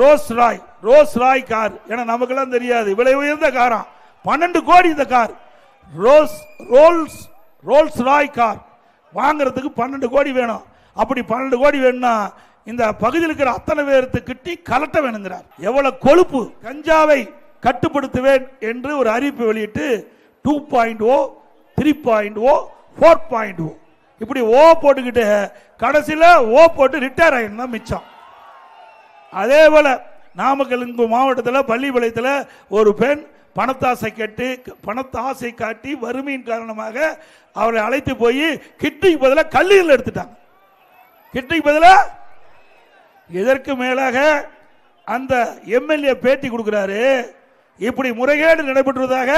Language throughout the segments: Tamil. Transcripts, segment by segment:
Rolls Royce Rolls Royce car. ஏன்னா நமக்கெல்லாம் தெரியாது. விலை உயர்ந்த காராம் பன்னெண்டு கோடி இந்த car. Rolls Rolls Rolls Royce car. வாங்குறதுக்கு பன்னெண்டு கோடி வேணும். அப்படி பன்னெண்டு கோடி வேணும்னா இந்த பகுதியில் இருக்கிற அத்தனை பேருக்கு கிட்டி கலட்ட வேணுங்கிறார். எவ்வளவு கொழுப்பு. கஞ்சாவை கட்டுப்படுத்துவேன் என்று ஒரு அறிவிப்பு வெளியிட்டு two point O three point O four point O இப்படி ஓ போட்டுக்கிட்டு கடைசியில் ஓ போட்டு ரிட்டையர் ஆகிடும் தான் மிச்சம். அதே போல நாமக்கல் இங்கு மாவட்டத்தில் பள்ளிப்பாளையத்தில் ஒரு பெண் பணத்தாசை கட்டி பணத்தாசை காட்டி வறுமையின் காரணமாக அவரை அழைத்து போய் கிட்னிக்கு பதிலாக கல்லீரல் எடுத்துட்டாங்க. கிட்னிக்கு பதிலாக இதற்கு மேலாக அந்த எம்எல்ஏ பேட்டி கொடுக்குறாரு இப்படி முறைகேடு நடைபெற்றுவதாக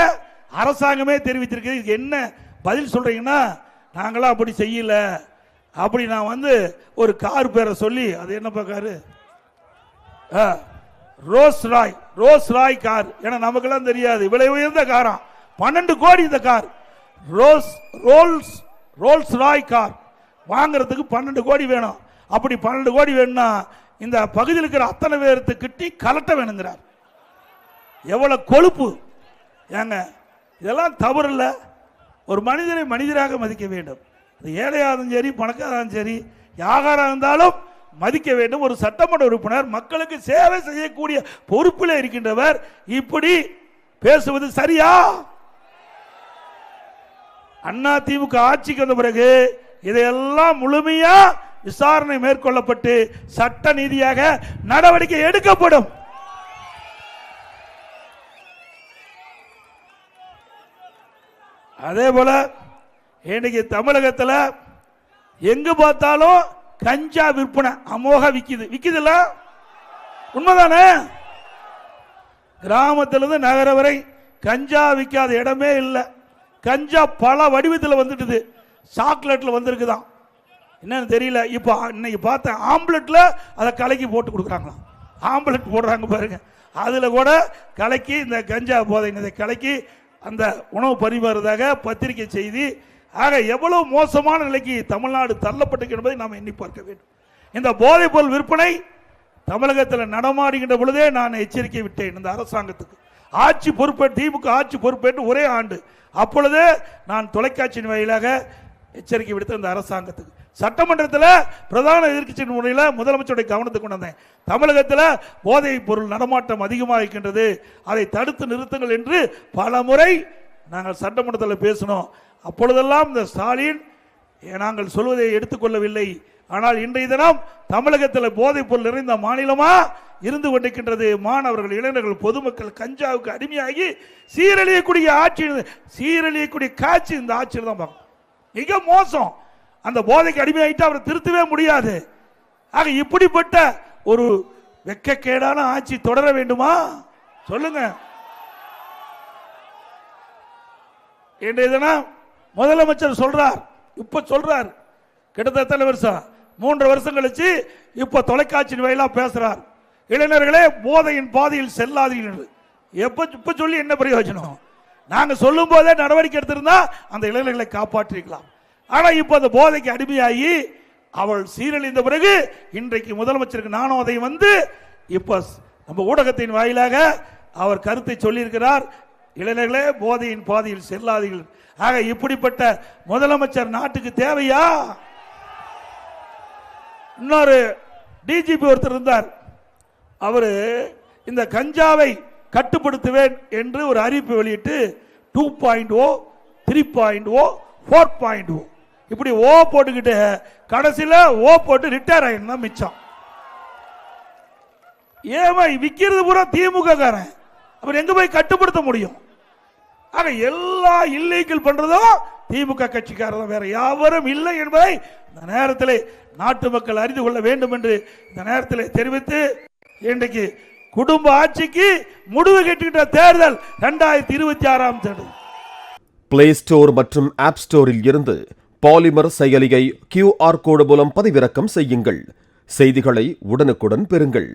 அரசாங்கமே தெரிவித்திருக்கு இதுக்கு என்ன பதில் சொல்கிறீங்கன்னா நாங்களாம் அப்படி செய்யல. அப்படி நான் வந்து ஒரு கார் பேரை சொல்லி அது என்னப்பா car? Rolls Royce Rolls Royce car. ஏன்னா நமக்கெல்லாம் தெரியாது. விலை உயர்ந்த காராம் பன்னெண்டு கோடி இந்த car. Rolls Rolls Rolls Royce car. வாங்குறதுக்கு பன்னெண்டு கோடி வேணும். அப்படி பன்னெண்டு கோடி வேணும்னா இந்த பகுதியில் இருக்கிற அத்தனை பேர்த்து கிட்டி கலட்ட வேணுங்கிறார். எவ்வளவு கொழுப்பு. ஏங்க இதெல்லாம் தவறு இல்லை ஒரு மனிதனை மனிதராக மதிக்க வேண்டும். ஏழையாக இருந்தாலும் சரி பணக்காராலும் சரி யாகாராக இருந்தாலும் மதிக்க வேண்டும். ஒரு சட்டமன்ற உறுப்பினர் மக்களுக்கு சேவை செய்யக்கூடிய பொறுப்பில் இருக்கின்றவர். இப்படி பேசுவது சரியா? அண்ணா திமுக ஆட்சிக்கு வந்த பிறகு இதையெல்லாம் முழுமையா விசாரணை மேற்கொள்ளப்பட்டு சட்ட நீதியாக நடவடிக்கை எடுக்கப்படும். அதே போல இன்னைக்கு தமிழகத்தில் எங்கு பார்த்தாலும் கஞ்சா விற்பனை அமோக விக்குது. விக்குதுல்ல? உண்மைதானே? கிராமத்திலிருந்து நகர வரை கஞ்சா விற்காத இடமே இல்லை. கஞ்சா பல வடிவத்தில் வந்துட்டுது. சாக்லேட்டில் வந்திருக்குதான். என்னன்னு தெரியல. இப்போ இன்னைக்கு பார்த்தேன் ஆம்லெட்டில் அதை கலக்கி போட்டு கொடுக்குறாங்களாம். ஆம்லெட் போடுறாங்க பாருங்க. அதில் கூட கலக்கி இந்த கஞ்சா போதை இதை கலக்கி அந்த உணவு பரிமாறுவதாக பத்திரிகை செய்தி ஆக எவ்வளவு மோசமான நிலைக்கு தமிழ்நாடு தள்ளப்பட்டிருக்கு என்பதை நாம் எண்ணி பார்க்க வேண்டும். இந்த போதைப் பொருள் விற்பனை தமிழகத்தில் நடமாடுகின்ற பொழுதே நான் எச்சரிக்கை விட்டேன் இந்த அரசாங்கத்துக்கு. ஆட்சி பொறுப்பேற்று திமுக ஆட்சி பொறுப்பேற்று ஒரே ஆண்டு. அப்பொழுதே நான் தொலைக்காட்சியின் வாயிலாக எச்சரிக்கை விடுத்த இந்த அரசாங்கத்துக்கு. சட்டமன்றத்தில் பிரதான எதிர்க்கட்சியின் முறையில் முதலமைச்சருடைய கவனத்துக்கு கொண்டு வந்தேன். தமிழகத்தில் போதைப் பொருள் நடமாட்டம் அதிகமாக இருக்கின்றது. அதை தடுத்து நிறுத்துங்கள் என்று பல முறை நாங்கள் சட்டமன்றத்தில் பேசினோம். அப்பொழுதெல்லாம் இந்த ஸ்டாலின் நாங்கள் சொல்வதை எடுத்துக்கொள்ளவில்லை. ஆனால் இன்றைய தினம் தமிழகத்தில் போதைப் பொருள் நிறைந்த மாநிலமா இருந்து கொண்டிருக்கின்றது. மாணவர்கள் இளைஞர்கள் பொதுமக்கள் கஞ்சாவுக்கு அடிமையாகி சீரழியக்கூடிய ஆட்சி சீரழியக்கூடிய காட்சி இந்த ஆட்சியில் தான் பார்க்கணும். மிக மோசம். அந்த போதைக்கு அடிமையாயிட்டு அவரை திருத்தவே முடியாது. ஆக இப்படிப்பட்ட ஒரு வெக்கக்கேடான ஆட்சி தொடர வேண்டுமா? சொல்லுங்கள் இன்றைய தினம் முதலமைச்சர் சொல்றார் இப்ப சொல்றார். கிட்டத்தட்ட வருஷம்? மூன்று வருஷம் கழிச்சு இப்ப தொலைக்காட்சி வாயிலா பேசுறார். இளைஞர்களே போதையின் பாதையில் செல்லாதீர்கள். எப்ப இப்ப சொல்லி என்ன பிரயோஜனம்? நாங்க சொல்லும் போதே நடவடிக்கை எடுத்திருந்தா அந்த இளைஞர்களை காப்பாற்றிருக்கலாம். ஆனா இப்ப அந்த போதைக்கு அடிமையாகி அவள் சீரழிந்த பிறகு இன்றைக்கு முதலமைச்சருக்கு நானும் அதை வந்து இப்ப நம்ம ஊடகத்தின் வாயிலாக அவர் கருத்தை சொல்லியிருக்கிறார். இளைஞர்களே போதையின் பாதையில் செல்லாதீர்கள். ஆக இப்படிப்பட்ட முதலமைச்சர் நாட்டுக்கு தேவையா? இன்னொரு டிஜிபி ஒருத்தர் இருந்தார். அவரு இந்த கஞ்சாவை கட்டுப்படுத்துவேன் என்று ஒரு அறிவிப்பு வெளியிட்டு two point O three point O four point O இப்படி ஓ போட்டுக்கிட்டு கடைசியில் ஓ போட்டு ரிட்டையர் ஆகிருந்தா மிச்சம். ஏமா விற்கிறது பூரா திமுக காரன் அப்புறம் எங்க போய் கட்டுப்படுத்த முடியும்? ஆக எல்லா இல்லீகல் பண்றதும் திமுக கட்சிக்காரர் வேற யாவரும் இல்லை என்பதை இந்த நேரத்தில் நாட்டு மக்கள் அறிந்து கொள்ள வேண்டும் என்று இந்த நேரத்தில் தெரிவித்து இன்றைக்கு குடும்ப ஆட்சிக்கு முடிவு கட்டுகின்ற தேர்தல் இரண்டாயிரத்தி இருபத்தி ஆறாம் தேர்தல் பிளே ஸ்டோர் மற்றும் ஆப் ஸ்டோரில் இருந்து பாலிமர் செயலியை கியூஆர் கோடு மூலம் பதிவிறக்கம் செய்யுங்கள். செய்திகளை உடனுக்குடன் பெறுங்கள்.